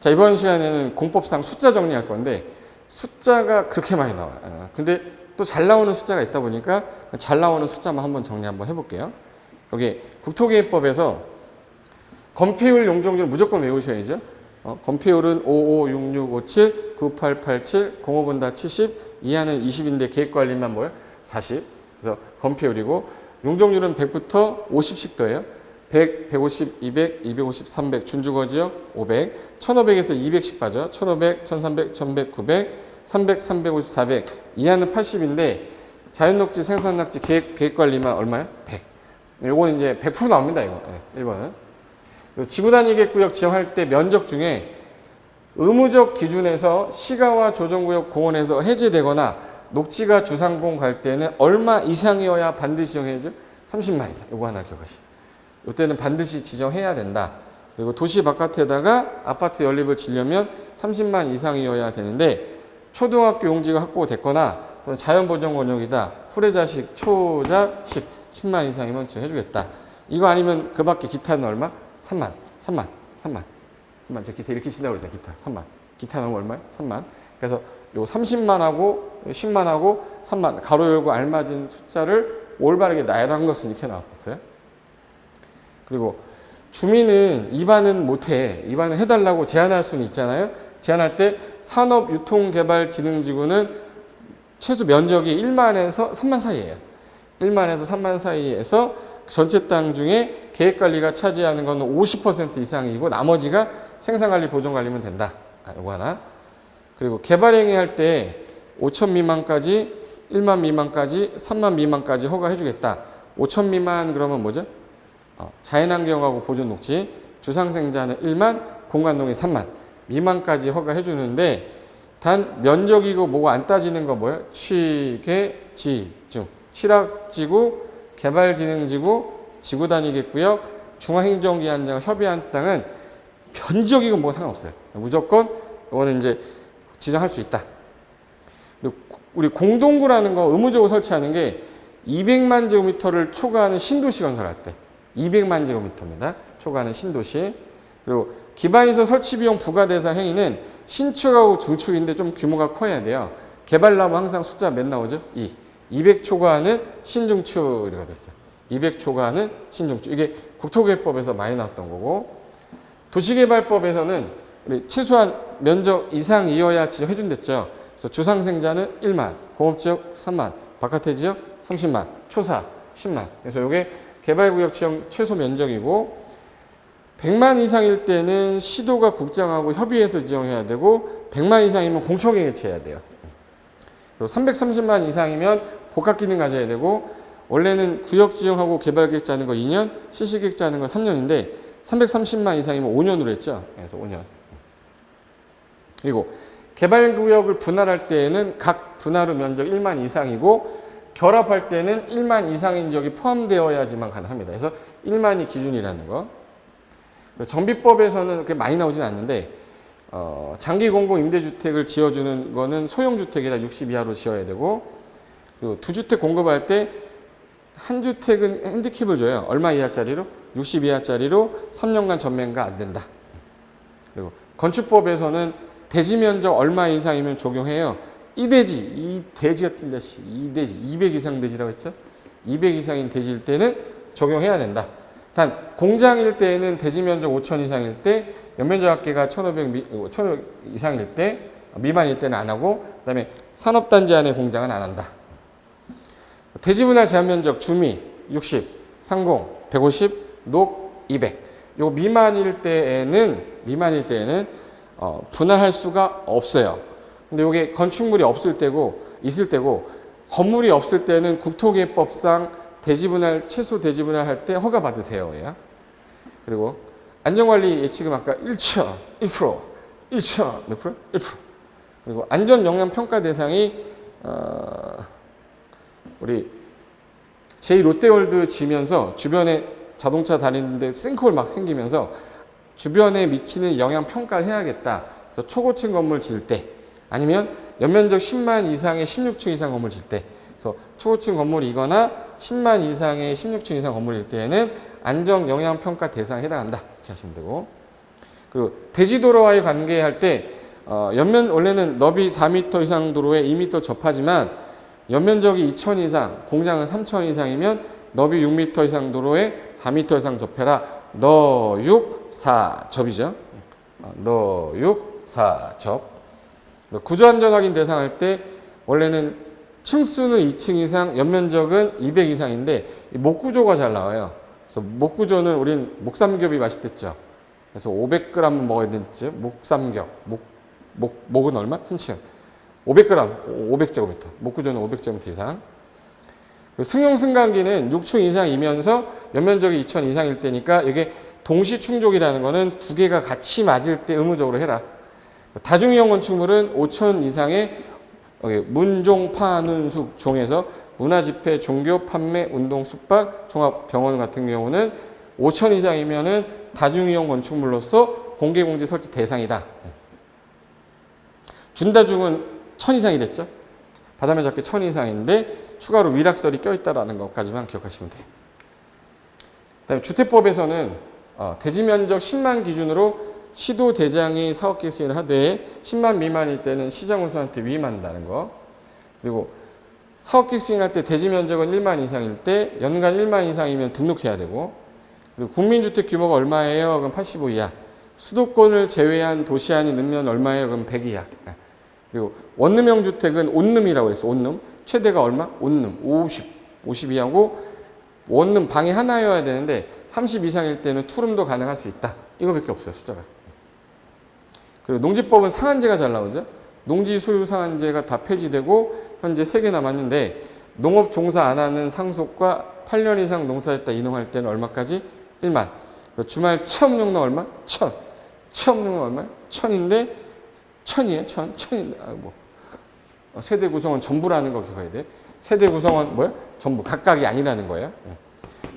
자, 이번 시간에는 공법상 숫자 정리할 건데 숫자가 그렇게 많이 나와요. 아, 근데 또 잘 나오는 숫자가 있다 보니까 잘 나오는 숫자만 한번 정리 한번 해볼게요. 여기 국토개혁법에서 건폐율 용적률 무조건 외우셔야죠. 어, 건폐율은 556657 9887 05분다 70 이하는 20인데 계획관리만 뭐예요? 40. 그래서 건폐율이고 용적률은 100부터 50씩 더해요. 100, 150, 200, 250, 300 준주거지요. 500, 1500에서 200씩 빠져. 1500, 1300, 1100, 900, 300, 350, 400 이하는 80인데 자연녹지, 생산녹지 계획, 계획관리만 얼마요? 100. 요거는 이제 100% 나옵니다. 이거. 네, 1번은. 그리고 지구단위계획구역 지정할 때 면적 중에 의무적 기준에서 시가와 조정구역 공원에서 해제되거나 녹지가 주상공 갈 때는 얼마 이상이어야 반드시 지정해야죠? 30만 이상. 요거 하나 기억하시죠. 이때는 반드시 지정해야 된다. 그리고 도시 바깥에다가 아파트 연립을 지려면 30만 이상이어야 되는데 초등학교 용지가 확보됐거나 또는 자연보전 원역이다. 후레자식, 초자식 10만 이상이면 지정해주겠다. 이거 아니면 그 밖에 기타는 얼마? 3만, 3만, 3만. 3만. 제 기타 이렇게 친다고 그랬다. 기타. 3만. 기타 넣으면 얼마야? 3만. 그래서 요 30만하고 10만하고 3만 가로 열고 알맞은 숫자를 올바르게 나열한 것은 이렇게 나왔었어요. 그리고 주민은 입안은 못해. 입안은 해달라고 제안할 수는 있잖아요. 제안할 때 산업유통개발진흥지구는 최소 면적이 1만에서 3만 사이예요. 1만에서 3만 사이에서 전체 땅 중에 계획관리가 차지하는 건 50% 이상이고 나머지가 생산관리, 보존관리면 된다. 아, 요거 하나. 그리고 개발행위 할 때 5천 미만까지, 1만 미만까지, 3만 미만까지 허가해주겠다. 5천 미만 그러면 뭐죠? 어, 자연환경하고 보존 녹지, 주상생자는 1만, 공간농이 3만 미만까지 허가해 주는데 단 면적이고 뭐고 안 따지는 거 뭐예요? 취계지중, 취락지구, 개발진흥지구, 지구단위계구역, 중앙행정기관장 협의한 땅은 면적이고 뭐 상관없어요. 무조건 이거는 이제 지정할 수 있다. 우리 공동구라는 거 의무적으로 설치하는 게 200만 제곱미터를 초과하는 신도시 건설할 때 200만 제곱미터입니다. 초과하는 신도시. 그리고 기반시설 설치 비용 부과 대상 행위는 신축하고 중축인데 좀 규모가 커야 돼요. 개발나무 항상 숫자 몇 나오죠? 2. 200 초과하는 신중축이라고 됐어요. 200 초과하는 신중축. 이게 국토개법에서 많이 나왔던 거고 도시개발법에서는 우리 최소한 면적 이상 이어야 지정해준댔죠. 그래서 주상생자는 1만, 공업지역 3만, 바깥의 지역 30만, 초사 10만. 그래서 이게 개발구역 지정 최소 면적이고 100만 이상일 때는 시도가 국장하고 협의해서 지정해야 되고 100만 이상이면 공청회 개최해야 돼요. 그리고 330만 이상이면 복합 기능 가져야 되고 원래는 구역 지정하고 개발 계획 짜는 거 2년, 실시 계획 짜는 거 3년인데 330만 이상이면 5년으로 했죠. 그래서 5년. 그리고 개발 구역을 분할할 때에는 각 분할의 면적 1만 이상이고 결합할 때는 1만 이상인 지역이 포함되어야지만 가능합니다. 그래서 1만이 기준이라는 거. 정비법에서는 그렇게 많이 나오진 않는데 어, 장기 공공 임대주택을 지어주는 거는 소형주택이라 60 이하로 지어야 되고 그리고 두 주택 공급할 때 한 주택은 핸디캡을 줘요. 얼마 이하짜리로? 60 이하짜리로 3년간 전매가 안 된다. 그리고 건축법에서는 대지 면적 얼마 이상이면 적용해요. 이 대지, 이 대지 같은 데이 대지, 200 이상 대지라고 했죠? 200 이상인 대지일 때는 적용해야 된다. 단 공장일 때에는 대지 면적 5천 이상일 때 연면적 합계가 1,500 미, 1,500 이상일 때 미만일 때는 안 하고 그 다음에 산업단지 안에 공장은 안 한다. 대지 분할 제한 면적 주미 60, 상공 150, 녹 200. 요 미만일 때에는 미만일 때에는 어, 분할할 수가 없어요. 근데 요게 건축물이 없을 때고 있을 때고 건물이 없을 때는 국토개법상 대지 분할 최소 대지 분할 할 때 허가 받으세요. 예. 그리고 안전관리 예측은 아까 1차 1%, 1차 몇 프로? 1%. 그리고 안전 영향 평가 대상이 어, 우리 제 롯데월드 지면서 주변에 자동차 다니는데 싱크홀 막 생기면서 주변에 미치는 영향 평가를 해야겠다. 그래서 초고층 건물 지을 때 아니면 연면적 10만 이상의 16층 이상 건물 지을 때 그래서 초고층 건물이거나 10만 이상의 16층 이상 건물일 때에는 안정 영향 평가 대상에 해당한다. 이렇게 하시면 되고 그리고 대지도로와의 관계할 때 어, 연면 원래는 너비 4m 이상 도로에 2m 접하지만 연면적이 2천 이상, 공장은 3천 이상이면 너비 6m 이상 도로에 4m 이상 접해라. 너 6, 4 접이죠. 어, 너 6, 4 접. 구조안전 확인 대상할 때 원래는 층수는 2층 이상, 연면적은 200 이상인데 이 목구조가 잘 나와요. 그래서 목구조는 우린 목삼겹이 맛있댔죠. 그래서 500g 먹어야 되는지 목삼겹, 목, 목, 목은 얼마? 3층. 500g, 500제곱미터. 목구조는 500제곱미터 이상. 그 승용승강기는 6층 이상이면서 연면적이 2천 이상일 때니까 이게 동시 충족이라는 거는 두 개가 같이 맞을 때 의무적으로 해라. 다중이용 건축물은 5천 이상의 여기 문종, 파 눈 숙, 종에서 문화집회, 종교, 판매, 운동, 숙박, 종합병원 같은 경우는 5천 이상이면은 다중이용 건축물로서 공개공지 설치 대상이다. 준다중은 천 이상이 됐죠. 바다면 작게 천 이상인데 추가로 위락설이 껴있다라는 것까지만 기억하시면 돼요. 그다음에 주택법에서는 어, 대지 면적 10만 기준으로 시도 대장이 사업계획 수행을 하되 10만 미만일 때는 시장 운수한테 위임한다는 거. 그리고 사업계획 수행할 때 대지 면적은 1만 이상일 때 연간 1만 이상이면 등록해야 되고 그리고 국민주택 규모가 얼마예요? 그럼 85 이하. 수도권을 제외한 도시 안이 넣으면 얼마예요? 그럼 100 이하. 그리고 원룸형 주택은 온룸이라고 그랬어. 온룸. 최대가 얼마? 온룸. 50. 50 이하고 원룸 방이 하나여야 되는데 30 이상일 때는 투룸도 가능할 수 있다. 이거밖에 없어요. 숫자가. 그리고 농지법은 상한제가 잘 나오죠. 농지 소유 상한제가 다 폐지되고 현재 3개 남았는데 농업 종사 안 하는 상속과 8년 이상 농사했다 이농할 때는 얼마까지? 1만. 그리고 주말 체험용은 얼마? 1000. 체험용은 얼마? 1000인데 1000이에요. 1000. 1000인데 아, 뭐. 어, 세대 구성원 전부라는 거 기억해야 돼. 세대 구성원 뭐야? 전부 각각이 아니라는 거예요.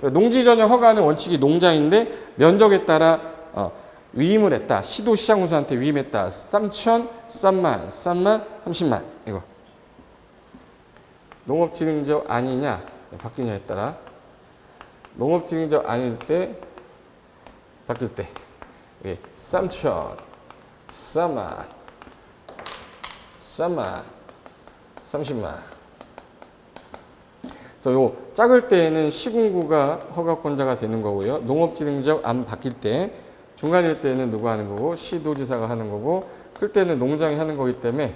예. 농지 전용 허가는 원칙이 농장인데 면적에 따라 어, 위임을 했다. 시도 시장 우수한테 위임했다. 3천, 3만, 3만, 30만. 이거. 농업진흥적 아니냐 바뀌냐에 따라 농업진흥적 아닐 때 바뀔 때 이게 3천, 3만, 3만, 30만. 그래서 요 작을 때에는 시군구가 허가권자가 되는 거고요. 농업진흥적 안 바뀔 때 중간일 때는 누가 하는 거고 시도지사가 하는 거고 클 때는 농장이 하는 거기 때문에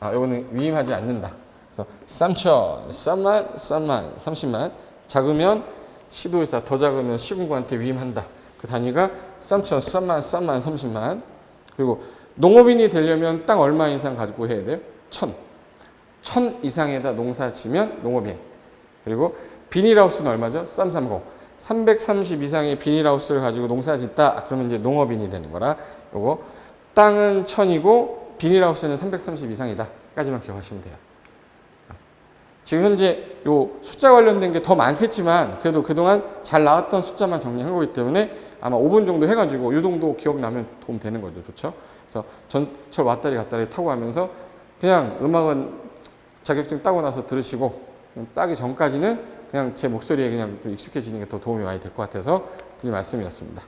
아 요거는 위임하지 않는다. 그래서 3천, 3만, 3만, 30만 작으면 시도지사 더 작으면 시군구한테 위임한다. 그 단위가 3천, 3만, 3만, 30만 그리고 농업인이 되려면 땅 얼마 이상 가지고 해야 돼요? 천. 천 이상에다 농사 지면 농업인. 그리고 비닐하우스는 얼마죠? 330. 330 이상의 비닐하우스를 가지고 농사 짓다. 그러면 이제 농업인이 되는 거라. 요거 땅은 천이고 비닐하우스는 330 이상이다. 까지만 기억하시면 돼요. 지금 현재 요 숫자 관련된 게 더 많겠지만 그래도 그동안 잘 나왔던 숫자만 정리한 거기 때문에 아마 5분 정도 해가지고 요 정도 기억나면 도움 되는 거죠. 좋죠? 그래서 전철 왔다리 갔다리 타고 가면서 그냥 음악은 자격증 따고 나서 들으시고 따기 전까지는 그냥 제 목소리에 그냥 좀 익숙해지는 게 더 도움이 많이 될 것 같아서 드린 말씀이었습니다.